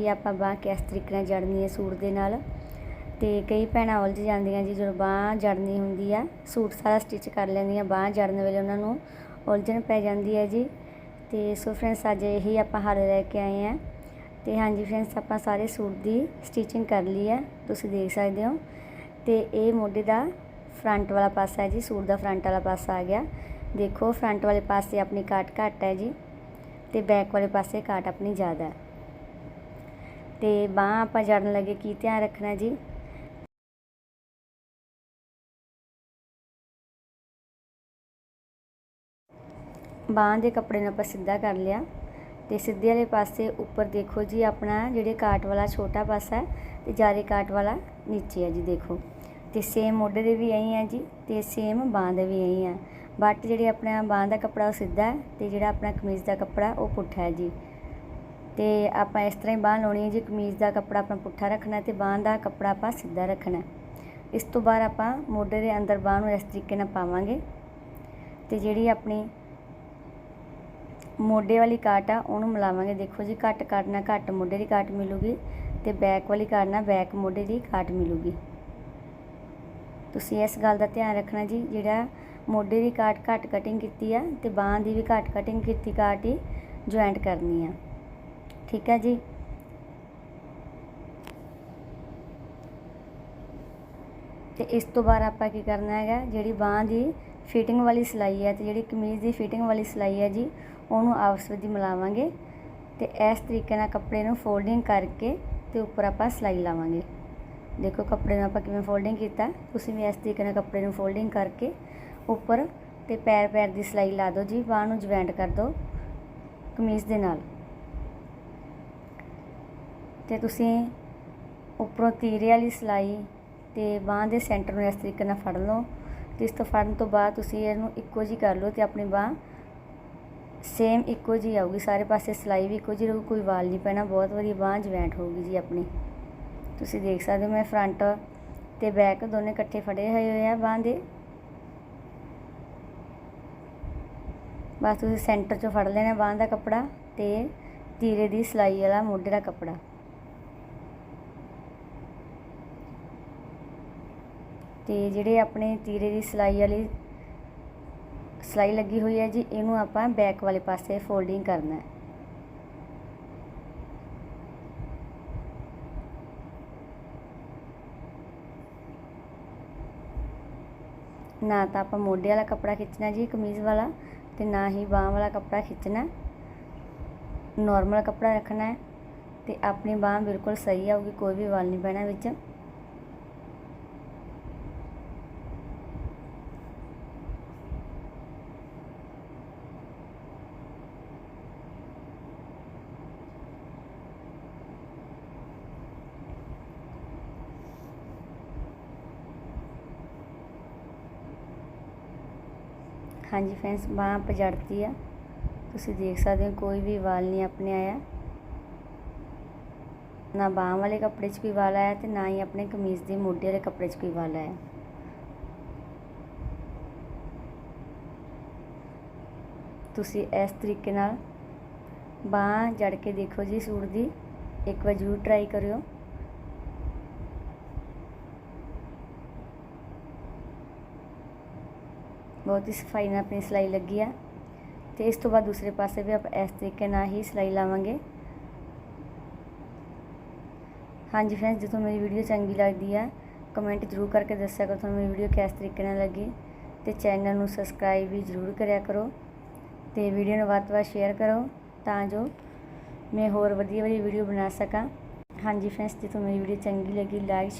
ਇਹ ਆਪਾਂ ਬਾਂਹ ਕਿਸ ਤਰੀਕੇ ਨਾਲ ਜੜਨੀ ਹੈ ਸੂਟ ਦੇ ਨਾਲ। ਤੇ ਕਈ ਭੈਣਾਂ ਉਲਝ ਜਾਂਦੀਆਂ ਜੀ ਜਦੋਂ ਬਾਂਹ ਜੜਨੀ ਹੁੰਦੀ ਆ, ਸੂਟ ਸਾਰਾ ਸਟਿਚ ਕਰ ਲੈਂਦੀਆਂ, ਬਾਂਹ ਜੜਨ ਵੇਲੇ ਉਹਨਾਂ ਨੂੰ ਉਲਝਣ ਪੈ ਜਾਂਦੀ ਹੈ ਜੀ। ਤੇ ਸੋ ਫਰੈਂਡਸ ਅੱਜ ਇਹੀ ਆਪਾਂ ਹੱਲ ਲੈ ਕੇ ਆਏ ਆ ਤੇ ਹਾਂਜੀ ਫਰੈਂਡਸ ਆਪਾਂ ਸਾਰੇ ਸੂਟ ਦੀ ਸਟਿਚਿੰਗ ਕਰ ਲਈ ਹੈ, ਤੁਸੀਂ ਦੇਖ ਸਕਦੇ ਹੋ। ਤੇ ਇਹ ਮੋਢੇ ਦਾ ਫਰੰਟ ਵਾਲਾ ਪਾਸਾ ਹੈ ਜੀ, ਸੂਟ ਦਾ ਫਰੰਟ ਵਾਲਾ ਪਾਸਾ ਆ ਗਿਆ। ਦੇਖੋ ਫਰੰਟ ਵਾਲੇ ਪਾਸੇ ਆਪਣੀ ਕਾਟ ਘੱਟ ਹੈ ਜੀ, ਤੇ ਬੈਕ ਵਾਲੇ ਪਾਸੇ ਕਾਟ ਆਪਣੀ ਜ਼ਿਆਦਾ ਹੈ। ਅਤੇ ਬਾਂਹ ਆਪਾਂ ਜੜਨ ਲੱਗੇ, ਕੀ ਧਿਆਨ ਰੱਖਣਾ ਜੀ? ਬਾਂਹ ਦੇ ਕੱਪੜੇ ਨੂੰ ਆਪਾਂ ਸਿੱਧਾ ਕਰ ਲਿਆ ਤੇ ਸਿੱਧੇ ਵਾਲੇ ਪਾਸੇ ਉੱਪਰ ਦੇਖੋ ਜੀ, ਆਪਣਾ ਜਿਹੜੇ ਕਾਟ ਵਾਲਾ ਛੋਟਾ ਪਾਸਾ ਹੈ ਤੇ ਜਾਰੇ ਕਾਟ ਵਾਲਾ ਨੀਚੇ ਹੈ ਜੀ, ਦੇਖੋ। ਤੇ ਸੇਮ ਮੋਢੇ ਦੇ ਵੀ ਐਂ ਹੈ ਜੀ ਤੇ ਸੇਮ ਬਾਂਹ ਦੇ ਵੀ ਐਂ ਹੈ। ਬਟ ਜਿਹੜੇ ਆਪਣਾ ਬਾਂਹ ਦਾ ਕੱਪੜਾ ਉਹ ਸਿੱਧਾ ਹੈ ਤੇ ਜਿਹੜਾ ਆਪਣਾ ਕਮੀਜ਼ ਦਾ ਕੱਪੜਾ ਉਹ ਪੁੱਠਾ ਹੈ ਜੀ। ਤੇ ਆਪਾਂ ਇਸ ਤਰ੍ਹਾਂ ਹੀ ਬਾਹ ਲਾਉਣੀ ਹੈ, ਜੀ ਕਮੀਜ਼ ਦਾ ਕੱਪੜਾ ਆਪਾਂ ਪੁੱਠਾ ਰੱਖਣਾ ਤੇ ਬਾਹ ਦਾ ਕੱਪੜਾ ਆਪਾਂ ਸਿੱਧਾ ਰੱਖਣਾ। ਇਸ ਤੋਂ ਬਾਅਦ ਆਪਾਂ ਮੋਢੇ ਦੇ ਅੰਦਰ ਬਾਹ ਨੂੰ ਇਸ ਤਰੀਕੇ ਨਾਲ ਪਾਵਾਂਗੇ ਤੇ ਜਿਹੜੀ ਆਪਣੀ ਮੋਢੇ ਵਾਲੀ ਕਾਟ ਆ, ਉਹਨੂੰ ਮਿਲਾਵਾਂਗੇ। ਦੇਖੋ ਜੀ, ਘੱਟ ਕਾਟ ਨਾਲ ਘੱਟ ਮੋਢੇ ਦੀ ਕਾਟ ਮਿਲੂਗੀ ਤੇ ਬੈਕ ਵਾਲੀ ਕਾਟ ਨਾਲ ਬੈਕ ਮੋਢੇ ਦੀ ਕਾਟ ਮਿਲੂਗੀ। ਤੁਸੀਂ ਇਸ ਗੱਲ ਦਾ ਧਿਆਨ ਰੱਖਣਾ ਜੀ, ਜਿਹੜਾ ਮੋਢੇ ਦੀ ਕਾਟ ਘੱਟ ਕਟਿੰਗ ਕੀਤੀ ਆ ਤੇ ਬਾਹਾਂ ਦੀ ਵੀ ਘੱਟ ਕਟਿੰਗ ਕੀਤੀ ਕਾਟ ਹੀ ਜੁਆਇੰਟ ਕਰਨੀ ਆ। ਠੀਕ ਹੈ ਜੀ। ਤੇ ਇਸ ਤੋਂ ਬਾਅਦ ਆਪਾਂ ਕੀ ਕਰਨਾ ਹੈਗਾ, ਜਿਹੜੀ ਬਾਹ ਦੀ ਫਿਟਿੰਗ ਵਾਲੀ ਸਿਲਾਈ ਹੈ ਤੇ ਜਿਹੜੀ ਕਮੀਜ਼ ਦੀ ਫਿਟਿੰਗ ਵਾਲੀ ਸਿਲਾਈ ਹੈ ਜੀ, ਉਹਨੂੰ ਆਪਸ ਵਿੱਚ ਮਿਲਾਵਾਂਗੇ ਤੇ ਇਸ ਤਰੀਕੇ ਨਾਲ ਕੱਪੜੇ ਨੂੰ ਫੋਲਡਿੰਗ ਕਰਕੇ ਤੇ ਉੱਪਰ ਆਪਾਂ ਸਿਲਾਈ ਲਾਵਾਂਗੇ। ਦੇਖੋ ਕੱਪੜੇ ਨੂੰ ਆਪਾਂ ਕਿਵੇਂ ਫੋਲਡਿੰਗ ਕੀਤਾ, ਤੁਸੀਂ ਵੀ ਇਸ ਤਰੀਕੇ ਨਾਲ ਕੱਪੜੇ ਨੂੰ ਫੋਲਡਿੰਗ ਕਰਕੇ ਉੱਪਰ ਤੇ ਪੈਰ ਪੈਰ ਦੀ ਸਿਲਾਈ ਲਾ ਦਿਓ ਜੀ, ਬਾਹ ਨੂੰ ਜੁਆਇੰਟ ਕਰ ਦਿਓ ਕਮੀਜ਼ ਦੇ ਨਾਲ। ਤੇ ਤੁਸੀਂ ਉੱਪਰੋਂ ਤੀਰੇ ਵਾਲੀ ਸਿਲਾਈ ਤੇ ਬਾਹ ਦੇ ਸੈਂਟਰ ਨੂੰ ਇਸ ਤਰੀਕੇ ਨਾਲ ਫੜ ਲਓ ਤੇ ਇਸ ਤੋਂ ਫੜਨ ਤੋਂ ਬਾਅਦ ਤੁਸੀਂ ਇਹਨੂੰ ਇੱਕੋ ਜੀ ਕਰ ਲਓ ਤੇ ਆਪਣੀ ਬਾਹ ਸੇਮ ਇੱਕੋ ਜੀ ਆਊਗੀ। ਸਾਰੇ ਪਾਸੇ ਸਿਲਾਈ ਵੀ ਇੱਕੋ ਜੀ ਰਹੂ, ਕੋਈ ਵਾਲ ਨਹੀਂ ਪੈਣਾ। ਬਹੁਤ ਵਧੀਆ ਬਾਹ ਜੁਆਇੰਟ ਹੋਊਗੀ ਜੀ ਆਪਣੀ। ਤੁਸੀਂ ਦੇਖ ਸਕਦੇ ਹੋ ਮੈਂ ਫਰੰਟ ਤੇ ਬੈਕ ਦੋਨੇ ਇਕੱਠੇ ਫੜੇ ਹੋਏ ਹੋਏ ਆ ਬਾਹ ਦੇ। ਬਸ ਤੁਸੀਂ ਸੈਂਟਰ 'ਚੋਂ ਫੜ ਲੈਣਾ ਬਾਹ ਦਾ ਕੱਪੜਾ ਤੇ ਤੀਰੇ ਦੀ ਸਿਲਾਈ ਵਾਲਾ ਮੋਢੇ ਦਾ ਕੱਪੜਾ। ਤੇ ਜਿਹੜੇ ਆਪਣੇ ਤੀਰੇ ਦੀ ਸਿਲਾਈ ਵਾਲੀ ਸਿਲਾਈ ਲੱਗੀ ਹੋਈ ਹੈ ਜੀ, ਇਹਨੂੰ ਆਪਾਂ ਬੈਕ ਵਾਲੇ ਪਾਸੇ ਫੋਲਡਿੰਗ ਕਰਨਾ ਹੈ। ਨਾ ਤਾਂ ਆਪਾਂ ਮੋਢੇ ਵਾਲਾ ਕੱਪੜਾ ਖਿੱਚਣਾ ਜੀ, ਕਮੀਜ਼ ਵਾਲਾ, ਤੇ ਨਾ ਹੀ ਬਾਹਾਂ ਵਾਲਾ ਕੱਪੜਾ ਖਿੱਚਣਾ ਨਾਰਮਲ ਕੱਪੜਾ ਰੱਖਣਾ ਹੈ ਤੇ ਆਪਣੀ ਬਾਹ ਬਿਲਕੁਲ ਸਹੀ ਆਊਗੀ, ਕੋਈ ਵੀ ਵਾਲ ਨਹੀਂ ਪੈਣਾ ਵਿੱਚ। ਹਾਂਜੀ ਫਰੈਂਡਸ ਬਾਹ ਪਜੜਤੀ ਆ। ਤੁਸੀਂ ਦੇਖ ਸਕਦੇ ਹੋ, ਕੋਈ ਵੀ ਵਾਲ ਨਹੀਂ ਆਪਣੇ ਆਇਆ। ਨਾ ਬਾਹ ਵਾਲੇ ਕੱਪੜੇ 'ਚ ਕੋਈ ਵਾਲ ਆਇਆ ਤੇ ਨਾ ਹੀ ਆਪਣੇ ਕਮੀਜ਼ ਦੇ ਮੋਢੇ ਵਾਲੇ ਕੱਪੜੇ 'ਚ ਕੋਈ ਵਾਲ ਆਇਆ। ਤੁਸੀਂ ਇਸ ਤਰੀਕੇ ਨਾਲ ਬਾਹ ਜੜ ਕੇ ਦੇਖੋ ਜੀ ਸੂਟ ਦੀ। ਇੱਕ ਵਾਰ ਜ਼ਰੂਰ ਟਰਾਈ ਕਰਿਓ। ਬਹੁਤ ਹੀ ਸਫ਼ਾਈ ਨਾਲ ਆਪਣੀ ਸਿਲਾਈ ਲੱਗੀ ਆ। ਤੇ ਇਸ ਤੋਂ ਬਾਅਦ ਦੂਸਰੇ ਪਾਸੇ ਵੀ ਆਪਾਂ ਇਸ ਤਰੀਕੇ ਨਾਲ ਹੀ ਸਿਲਾਈ ਲਾਵਾਂਗੇ। ਹਾਂਜੀ ਫਰੈਂਡਸ ਜੇ ਤੁਹਾਨੂੰ ਮੇਰੀ ਵੀਡੀਓ ਚੰਗੀ ਲੱਗਦੀ ਆ ਕਮੈਂਟ ਜ਼ਰੂਰ ਕਰਕੇ ਦੱਸਿਆ ਕਰੋ ਤੁਹਾਨੂੰ ਮੇਰੀ ਵੀਡੀਓ ਕਿਸ ਤਰੀਕੇ ਨਾਲ ਲੱਗੀ। ਤੇ ਚੈਨਲ ਨੂੰ ਸਬਸਕ੍ਰਾਈਬ ਵੀ ਜ਼ਰੂਰ ਕਰਿਆ ਕਰੋ। ਤੇ ਵੀਡੀਓ ਨੂੰ ਵੱਧ ਤੋਂ ਵੱਧ ਸ਼ੇਅਰ ਕਰੋ ਤਾਂ ਜੋ ਮੈਂ ਹੋਰ ਵਧੀਆ ਵਧੀਆ ਵੀਡੀਓ ਬਣਾ ਸਕਾਂ। ਹਾਂਜੀ ਫਰੈਂਡਸ ਜੇ ਤੁਹਾਨੂੰ ਮੇਰੀ ਵੀਡੀਓ ਚੰਗੀ ਲੱਗੀ ਲਾਈਕ